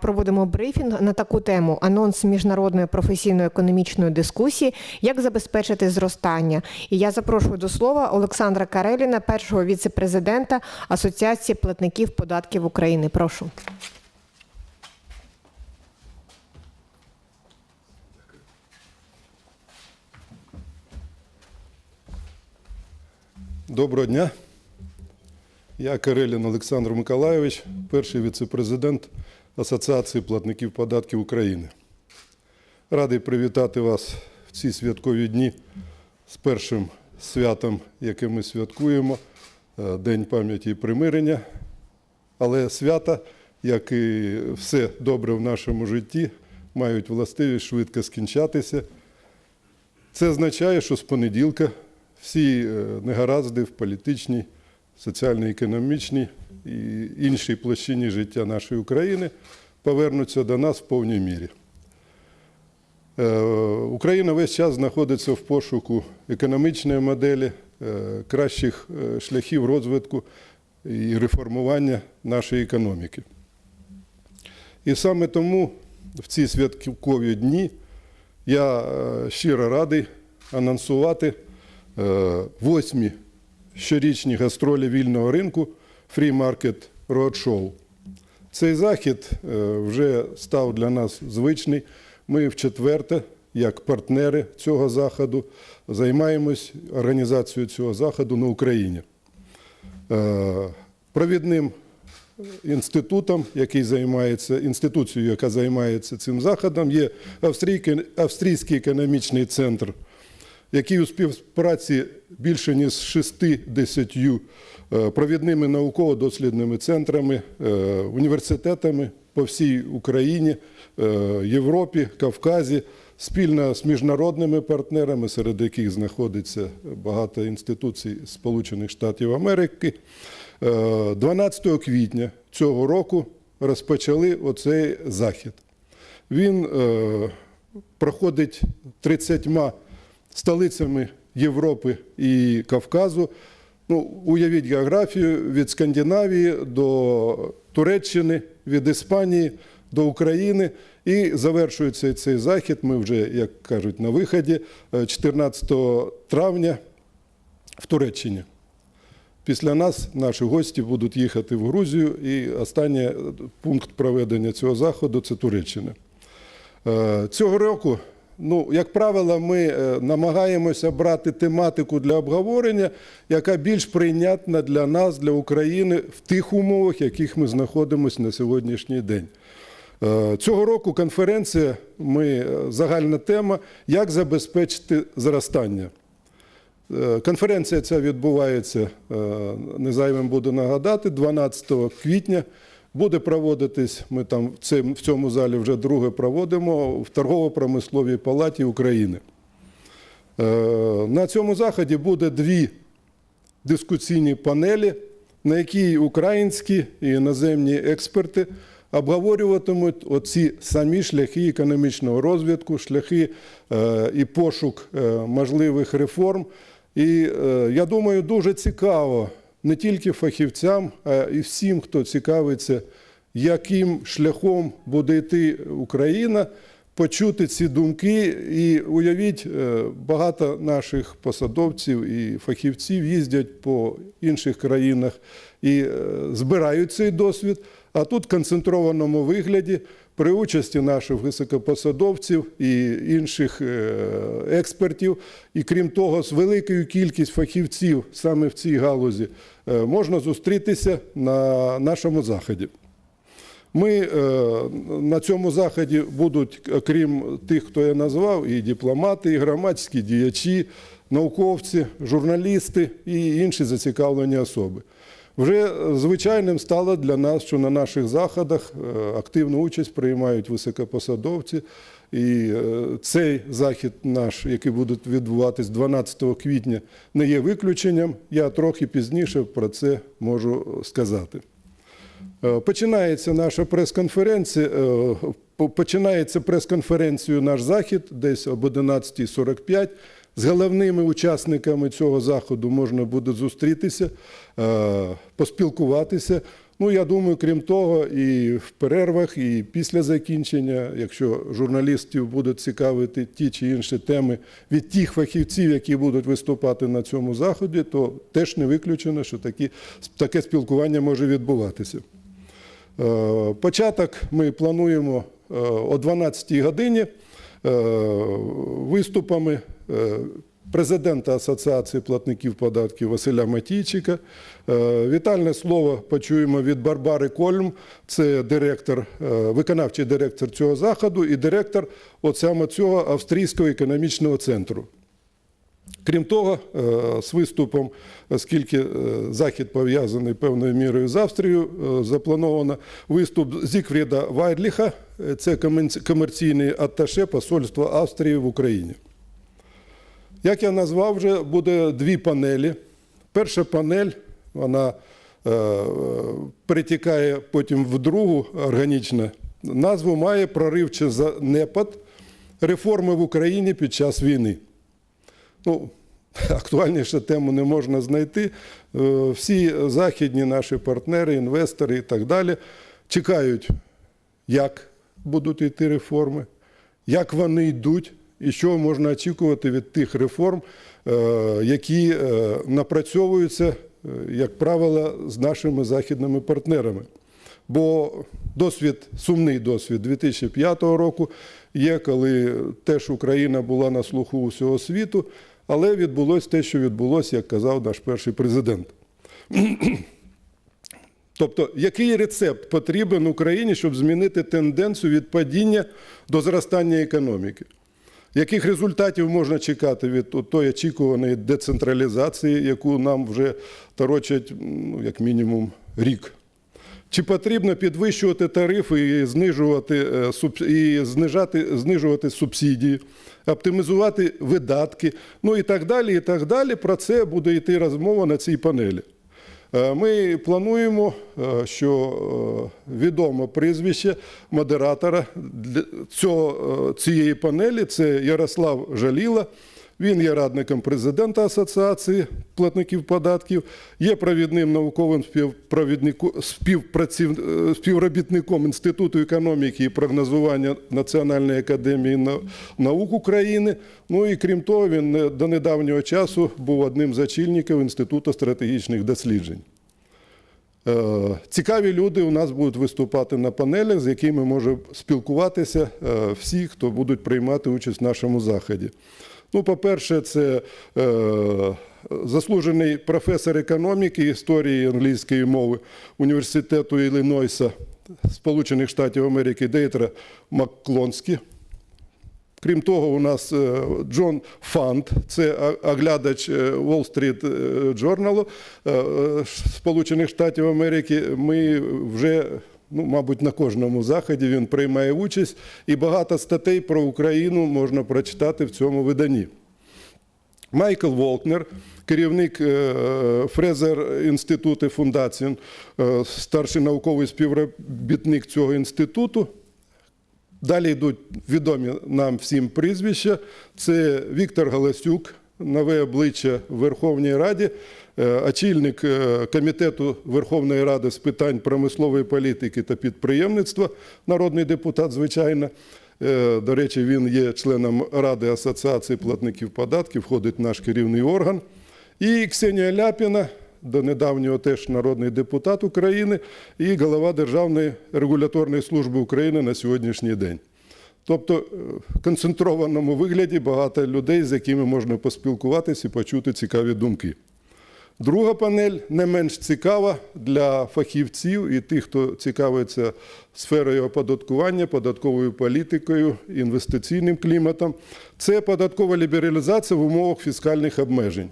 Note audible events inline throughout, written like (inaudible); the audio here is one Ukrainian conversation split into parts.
проводимо брифінг на таку тему анонс міжнародної професійно-економічної дискусії, як забезпечити зростання. І я запрошую до слова Олександра Кареліна, першого віце-президента Асоціації платників податків України. Прошу. Доброго дня. Я Карелін Олександр Миколайович, перший віце-президент Асоціації платників податків України. Радий привітати вас в ці святкові дні з першим святом, яке ми святкуємо е, День пам'яті і примирення. Але свята, як і все добре в нашому житті, мають властивість швидко скінчатися. Це означає, що з понеділка всі е, негаразди в політичній, соціально-економічній і іншій площині життя нашої України повернуться до нас в повній мірі. Е, Україна весь час знаходиться в пошуку економічної моделі, е, кращих е, шляхів розвитку і реформування нашої економіки. І саме тому в ці святкові дні я щиро радий анонсувати восьмі щорічні гастролі вільного ринку Free Market Roadshow. Цей захід е, вже став для нас звичний. Ми вчетверте, як партнери цього заходу, займаємось організацією цього заходу на Україні. Е, Провідним інститутом, який займається інституцією, яка займається цим заходом, є Австрійський економічний центр, який у співпраці більше ніж 60 е, провідними науково-дослідними центрами, е, університетами по всій Україні, е, Європі, Кавказі, спільно з міжнародними партнерами, серед яких знаходиться багато інституцій Сполучених Штатів Америки. Е, 12 квітня цього року розпочали оцей захід. Він проходить 30 столицями Європи і Кавказу. Ну, уявіть географію від Скандинавії до Туреччини, від Іспанії до України. І завершується цей захід. Ми вже, як кажуть, на виході е, 14 травня в Туреччині. Після нас наші гості будуть їхати в Грузію, і останній пункт проведення цього заходу це Туреччина. Е, Цього року, ну, як правило, ми е, намагаємося брати тематику для обговорення, яка більш прийнятна для нас, для України в тих умовах, в яких ми знаходимося на сьогоднішній день. Е, Цього року конференція, ми, е, загальна тема, як забезпечити зростання. Конференція ця відбувається, незайвим буду нагадати, 12 квітня. Буде проводитись, ми там в цим- в цьому залі вже друге проводимо в торгово-промисловій палаті України. Е, На цьому заході буде дві дискусійні панелі, на якій українські і іноземні експерти обговорюватимуть оці самі шляхи економічного розвитку, шляхи е, і пошук е, можливих реформ. І я думаю, дуже цікаво не тільки фахівцям, а і всім, хто цікавиться, яким шляхом буде йти Україна, почути ці думки. І уявіть, е, багато наших посадовців і фахівців їздять по інших країнах і е, збирають цей досвід. А тут в концентрованому вигляді при участі наших високопосадовців і інших е, експертів, і крім того, з великою кількістю фахівців саме в цій галузі е, можна зустрітися на нашому заході. Ми е, на цьому заході будуть, крім тих, хто я назвав, і дипломати, і громадські діячі, науковці, журналісти і інші зацікавлені особи. Вже звичайним стало для нас, що на наших заходах е, активну участь приймають високопосадовці. І е, цей захід наш, який буде відбуватись 12 квітня, не є виключенням. Я трохи пізніше про це можу сказати. Е, Починається наша прес-конференція. Починається прес-конференцією наш захід десь об 11.45. З головними учасниками цього заходу можна буде зустрітися, е, поспілкуватися. Ну, я думаю, крім того, і в перервах, і після закінчення, якщо журналістів будуть цікавити ті чи інші теми від тих фахівців, які будуть виступати на цьому заході, то теж не виключено, що такі, таке спілкування може відбуватися. Е, Початок ми плануємо е, о 12 годині виступами президента Асоціації платників податків Василя Матійчика. Е, Вітальне слово почуємо від Барбари Кольм, це директор, е, виконавчий директор цього заходу і директор от саме цього Австрійського економічного центру. Крім того, е, з виступом, оскільки е, захід пов'язаний певною мірою з Австрією, е, заплановано виступ Зікфріда Вайдліха, е, це комерційний атташе Посольства Австрії в Україні. Як я назвав вже, буде дві панелі. Перша панель, вона е, перетікає потім в другу органічну назву, має прорив чи занепад реформи в Україні під час війни. Ну, (laughs) актуальніше тему не можна знайти. Е, Всі західні наші партнери, інвестори і так далі чекають, як будуть йти реформи, як вони йдуть, і що можна очікувати від тих реформ, е, які е, напрацьовуються, е, як правило, з нашими західними партнерами. Бо досвід, сумний досвід 2005 року є, коли теж Україна була на слуху усього світу, але відбулося те, що відбулося, як казав наш перший президент. (clears throat) Тобто, який рецепт потрібен Україні, щоб змінити тенденцію від падіння до зростання економіки? Яких результатів можна чекати від тої очікуваної децентралізації, яку нам вже торочать ну, як мінімум рік? Чи потрібно підвищувати тарифи і знижувати, е, і знижати, знижувати субсидії, оптимізувати видатки, ну і так далі, і так далі. Про це буде йти розмова на цій панелі. Е, Ми плануємо, е, що відомо відоме прізвище модератора е, цієї панелі це Ярослав Жаліла. Він є радником президента Асоціації платників податків, є провідним науковим е, співробітником Інституту економіки і прогнозування Національної академії наук України. Ну і крім того, він е, до недавнього часу був одним з очільників Інституту стратегічних досліджень. Е, Цікаві люди у нас будуть виступати на панелях, з якими може спілкуватися всі, хто будуть приймати участь в нашому заході. Ну, по-перше, це е, заслужений професор економіки, історії англійської мови університету Іллінойса Сполучених Штатів Америки Дейтра Макклонський. Крім того, у нас е, Джон Фанд, це оглядач е, Wall Street е, Journal Сполучених Штатів Америки. Ми вже, ну, мабуть, на кожному заході він приймає участь, і багато статей про Україну можна прочитати в цьому виданні. Майкл Волкнер, керівник е, Фрезер інституту Фундаціон, е, старший науковий співробітник цього інституту. Далі йдуть відомі нам всім прізвища. Це Віктор Галасюк, нове обличчя в Верховній Раді, очільник е, комітету Верховної Ради з питань промислової політики та підприємництва, народний депутат, звичайно. Е, До речі, він є членом Ради Асоціації платників податків, входить в наш керівний орган. І Ксенія Ляпіна, до недавнього теж народний депутат України і голова Державної регуляторної служби України на сьогоднішній день. Тобто е, в концентрованому вигляді багато людей, з якими можна поспілкуватися і почути цікаві думки. Друга панель не менш цікава для фахівців і тих, хто цікавиться сферою оподаткування, податковою політикою, інвестиційним кліматом. Це податкова лібералізація в умовах фіскальних обмежень.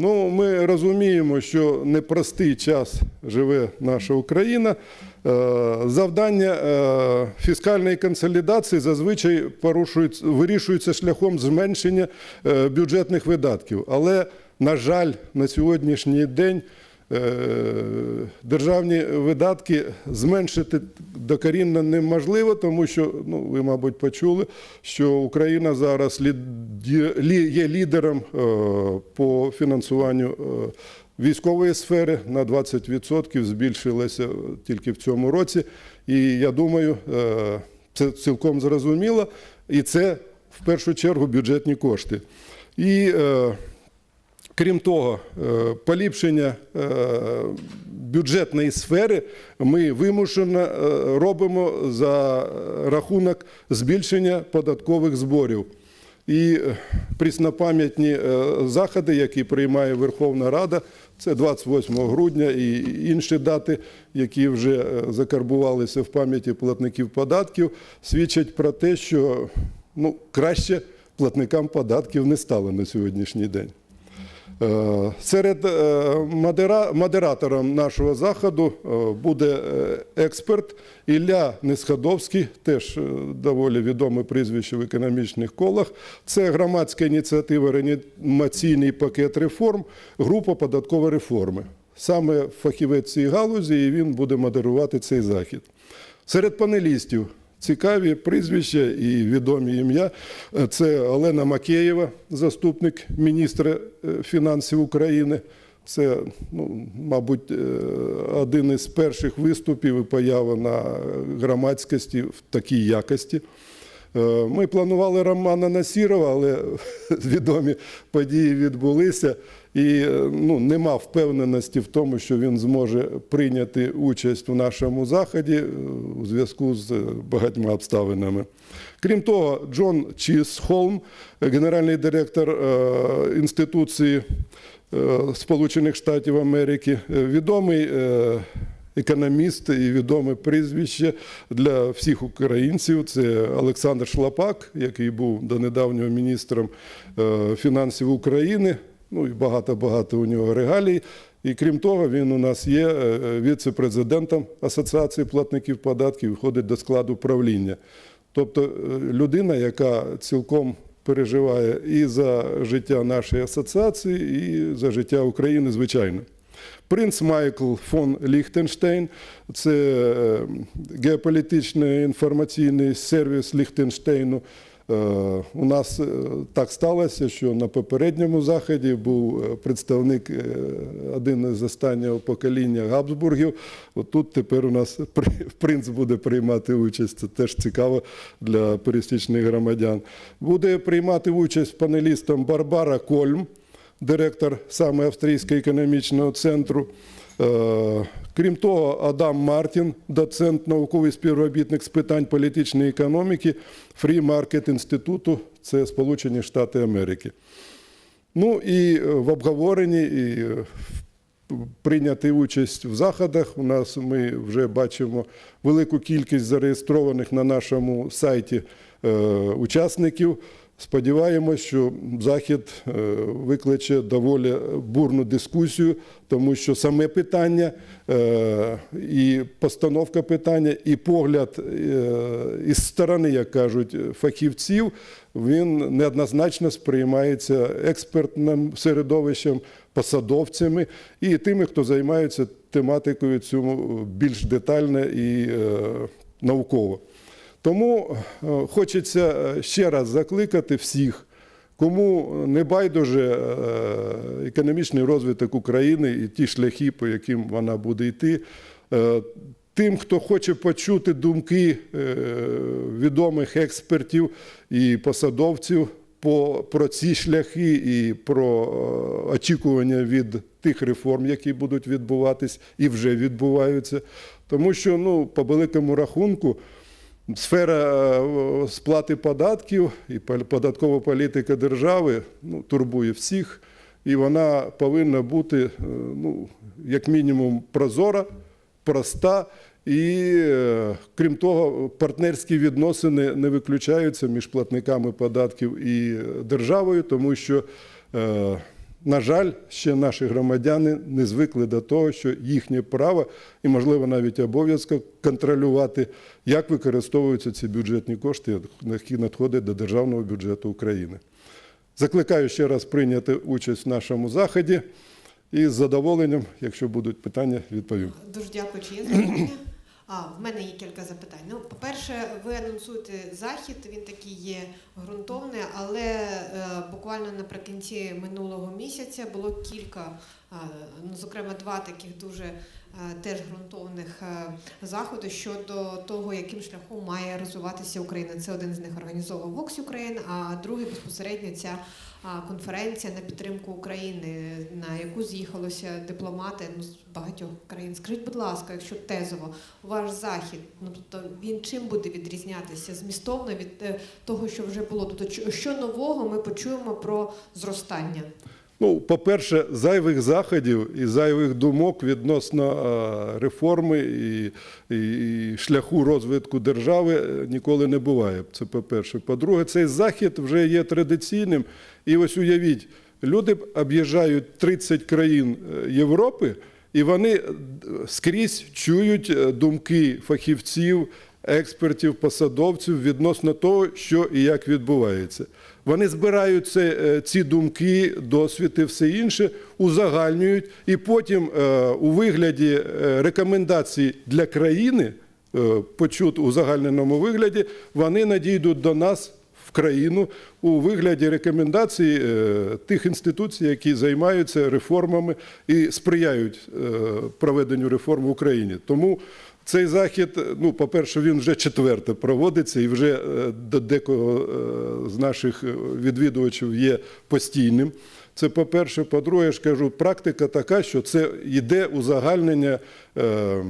Ну, ми розуміємо, що непростий час живе наша Україна. Е, Завдання е, фіскальної консолідації зазвичай вирішується шляхом зменшення е, бюджетних видатків. Але, на жаль, на сьогоднішній день е, державні видатки зменшити докорінно неможливо, тому що ну, ви, мабуть, почули, що Україна зараз є лідером е, по фінансуванню е, військової сфери на 20% збільшилася тільки в цьому році. І я думаю, це цілком зрозуміло. І це в першу чергу бюджетні кошти. І Крім того, е, поліпшення е, бюджетної сфери ми вимушено е, робимо за рахунок збільшення податкових зборів. І пріснопам'ятні заходи, які приймає Верховна Рада, це 28 грудня і інші дати, які вже закарбувалися в пам'яті платників податків, свідчать про те, що ну, краще платникам податків не стало на сьогоднішній день. Е, Серед е, модератором нашого заходу е, буде експерт Ілля Несходовський, теж доволі відоме прізвище в економічних колах. Це громадська ініціатива «Реанімаційний пакет реформ, група податкової реформи. Саме фахівець цієї галузі, і він буде модерувати цей захід. Серед панелістів цікаві прізвища і відомі ім'я. Це Олена Макеєва, заступник міністра е, фінансів України. Це, ну, мабуть, е, один із перших виступів і поява на громадськості в такій якості. Е, Ми планували Романа Насірова, але (laughs) відомі події відбулися, і е, ну, нема впевненості в тому, що він зможе прийняти участь у нашому заході е, у зв'язку з багатьма обставинами. Крім того, Джон Чісхолм, генеральний директор інституції Сполучених Штатів Америки, відомий. Е, економіст і відоме прізвище для всіх українців. Це Олександр Шлапак, який був до недавнього міністром е, фінансів України. Ну і багато-багато у нього регалій. І крім того, він у нас є е, віце-президентом Асоціації платників податків, входить до складу правління. Тобто е, людина, яка цілком переживає і за життя нашої асоціації, і за життя України, звичайно. Принц Майкл фон Ліхтенштейн це е, геополітичний інформаційний сервіс Ліхтенштейну. Е, У нас е, так сталося, що на попередньому заході був представник, один із останнього покоління Габсбургів. От тут тепер у нас (laughs) принц буде приймати участь. Це теж цікаво для пересічних громадян. Буде приймати участь панелістом Барбара Кольм директор саме Австрійського економічного центру. Е, Крім того, Адам Мартін, доцент, науковий співробітник з питань політичної економіки Free Market Інституту, це Сполучені Штати Америки. Ну і е, в обговоренні і е, прийняти участь в заходах. У нас ми вже бачимо велику кількість зареєстрованих на нашому сайті учасників. Сподіваємось, що захід е, викличе доволі бурну дискусію, тому що саме питання е, і постановка питання, і погляд е, із сторони, як кажуть, фахівців, він неоднозначно сприймається експертним середовищем, посадовцями і тими, хто займається тематикою цьому більш детально і науково. Тому е, хочеться е, ще раз закликати всіх, кому не байдуже е, економічний розвиток України і ті шляхи, по яким вона буде йти. Тим, хто хоче почути думки відомих експертів і посадовців по, про ці шляхи і про очікування від тих реформ, які будуть відбуватись і вже відбуваються. Тому що, ну, по великому рахунку, Сфера е, сплати податків і податкова політика держави ну, турбує всіх, і вона повинна бути, е, ну, як мінімум, прозора, проста. І е, крім того, партнерські відносини не виключаються між платниками податків і державою, тому що, на жаль, ще наші громадяни не звикли до того, що їхнє право і, можливо, навіть обов'язок контролювати, як використовуються ці бюджетні кошти, які надходять до державного бюджету України. Закликаю ще раз прийняти участь в нашому заході і з задоволенням, якщо будуть питання, відповім. Дуже дякую. Чи є запитання? А, в мене є кілька запитань. Ну, по-перше, ви анонсуєте захід, він такий є ґрунтовний, але е, буквально наприкінці минулого місяця було кілька, е, ну, зокрема, два таких дуже теж ґрунтовних е, заходи щодо того, яким шляхом має розвиватися Україна. Це один з них організовував Vox Ukraine, а другий безпосередньо ця конференція на підтримку України, на яку з'їхалося дипломати ну, з багатьох країн. Скажіть, будь ласка, якщо тезово, ваш захід, ну тобто він чим буде відрізнятися змістовно від е, того, що вже було? Тобто, що- що нового ми почуємо про зростання? Ну, по-перше, зайвих заходів і зайвих думок відносно е, реформи і, і, шляху розвитку держави е, ніколи не буває. Це по-перше. По-друге, цей захід вже є традиційним. І ось уявіть, люди об'їжджають 30 країн е, Європи, і вони скрізь чують думки фахівців, експертів, посадовців відносно того, що і як відбувається. Вони збирають е, ці думки, досвід все інше, узагальнюють, і потім е, у вигляді е, рекомендацій для країни, почут у загальненому вигляді, вони надійдуть до нас в країну у вигляді рекомендацій тих інституцій, які займаються реформами і сприяють проведенню реформ в Україні. Тому цей захід, ну, по-перше, він вже четверте проводиться, і вже е, до декого е, з наших е, відвідувачів є постійним. Це по-перше, по-друге, я ж кажу, практика така, що це йде узагальнення е,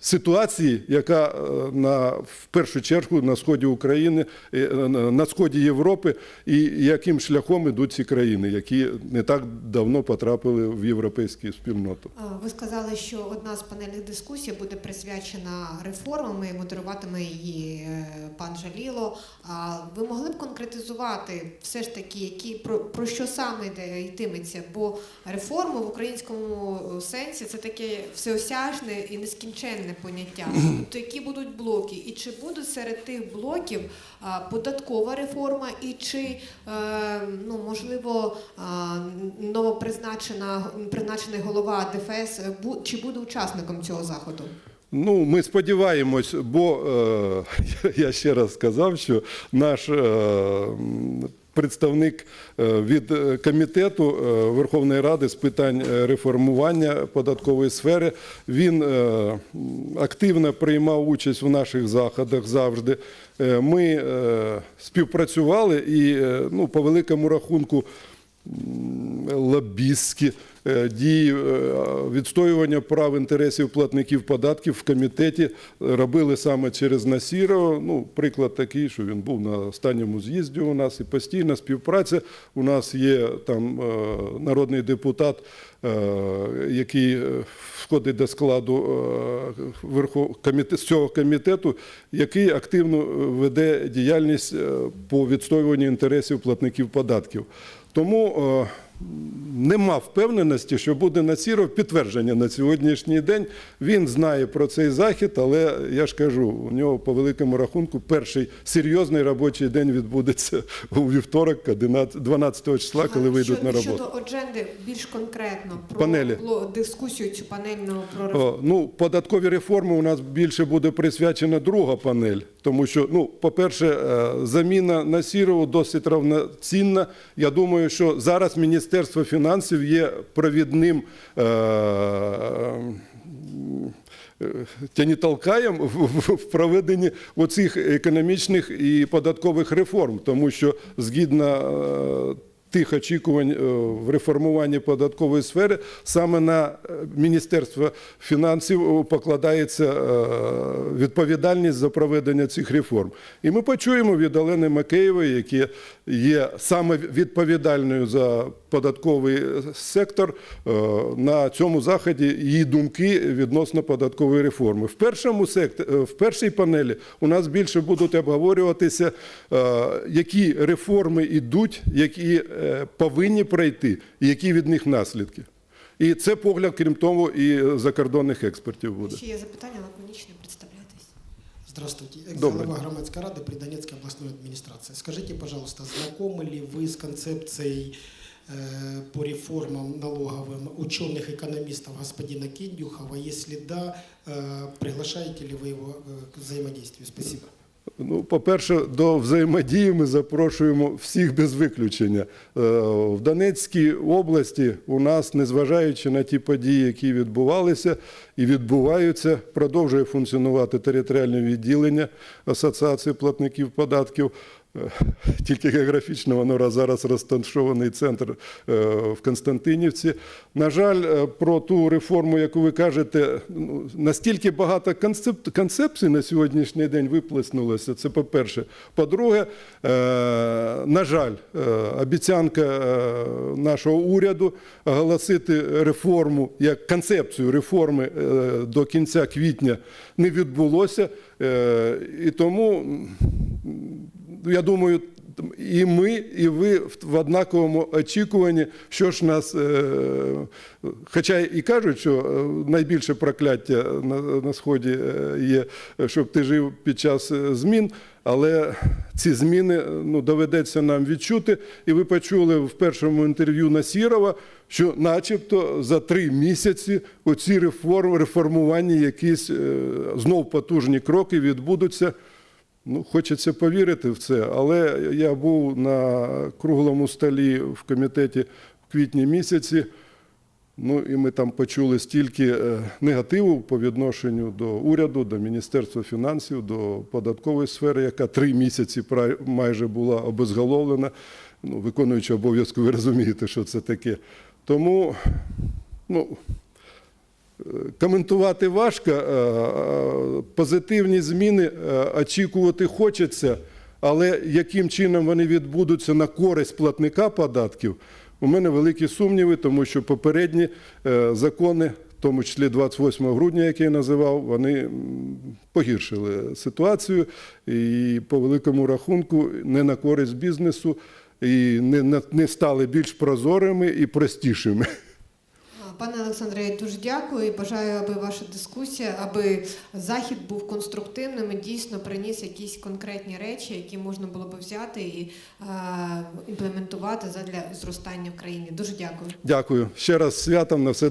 ситуації, яка е, на, в першу чергу на сході України, е, на- на сході Європи, і яким шляхом ідуть ці країни, які не так давно потрапили в європейську спільноту. Ви сказали, що одна з панельних дискусій буде присвячена реформам і модеруватиме її е, пан Жаліло. А ви могли б конкретизувати все ж таки, які про, про що саме йде йтиметься? Бо реформи в українському е, сенсі це таке всеосяжне і нескінченне поняття. Тобто які будуть блоки, і чи будуть серед тих блоків податкова реформа, і чи е, ну можливо новопризначена призначений голова ДФС чи буде учасником цього заходу? Ну, ми сподіваємось, бо е, (laughs) я ще раз сказав, що наш е, представник е, від е, комітету е, Верховної Ради з питань реформування податкової сфери, він активно приймав участь в наших заходах завжди. Ми співпрацювали і ну, по великому рахунку лобістські дії е, відстоювання прав інтересів платників податків в комітеті робили саме через Насірова. Ну, приклад такий, що він був на останньому з'їзді у нас і постійна співпраця. У нас є там е, народний депутат, е, який е, входить до складу е, з цього комітету, який активно е, веде діяльність е, по відстоюванню інтересів платників податків. Тому е, нема впевненості, що буде Націров підтвердження на сьогоднішній день. Він знає про цей захід, але я ж кажу, у нього по великому рахунку перший серйозний робочий день відбудеться у вівторок, 12 числа, коли вийдуть на роботу. щодо адженди більш конкретно про Панелі. дискусію цю панельну про. О, ну, податкові реформи у нас більше буде присвячена друга панель, тому що, ну, по-перше, е, заміна на Сірову досить равноцінна. Я думаю, що зараз Міністерство фінансів є провідним. Е- е, в, в, проведенні оцих економічних і податкових реформ, тому що згідно тих очікувань е, в реформуванні податкової сфери саме на е, Міністерство фінансів е, покладається відповідальність за проведення цих реформ. І ми почуємо від Олени Макеєвої, яка є саме відповідальною за податковий сектор на цьому заході її думки відносно податкової реформи. В першому секторі, в першій панелі у нас більше будуть обговорюватися, які реформи йдуть, які повинні пройти, і які від них наслідки. І це погляд, крім того, і закордонних експертів буде. Ще є запитання, лаконічне, представляйтесь. Здравствуйте. Добрый. Экс-глава громадской рады при Донецкой областной администрации. Скажите, пожалуйста, знакомы ли вы с концепцией э, по реформам налоговым ученых-экономистов господина Кендюхова? Если да, э, приглашаете ли вы его э, к взаимодействию? Спасибо. Ну, по-перше, до взаємодії ми запрошуємо всіх без виключення. Е, В Донецькій області у нас, незважаючи на ті події, які відбувалися і відбуваються, продовжує функціонувати територіальне відділення Асоціації платників податків. Е, Тільки географічно воно зараз розташований центр е, в Константинівці. На жаль, е, про ту реформу, яку ви кажете, ну, настільки багато концеп- концепцій на сьогоднішній день виплеснулося. Це по-перше. По-друге, на жаль, обіцянка нашого уряду оголосити реформу як концепцію реформи до кінця квітня не відбулося. І тому я думаю, і ми, і ви в- однаковому очікуванні, що ж нас, е, хоча і кажуть, що е, найбільше прокляття на, сході е, є, щоб ти жив під час змін. Але ці зміни ну, доведеться нам відчути. І ви почули в першому інтерв'ю Насірова, що начебто за три місяці оці реформи, реформування, якісь знов потужні кроки відбудуться. Ну, хочеться повірити в це, але я був на круглому столі в комітеті в квітні місяці. Ну і ми там почули стільки е, негативу по відношенню до уряду, до Міністерства фінансів, до податкової сфери, яка три місяці майже була обезголовлена. Ну, виконуючи обов'язку, ви розумієте, що це таке. Тому ну, коментувати важко. Позитивні зміни очікувати хочеться, але яким чином вони відбудуться на користь платника податків, у мене великі сумніви, тому що попередні е, закони, в тому числі 28 грудня, який я називав, вони погіршили ситуацію і по великому рахунку не на користь бізнесу і не, не стали більш прозорими і простішими. Пане Олександре, я дуже дякую і бажаю, аби ваша дискусія, аби захід був конструктивним і дійсно приніс якісь конкретні речі, які можна було би взяти і е, імплементувати задля зростання в країні. Дуже дякую. Дякую ще раз святом на все.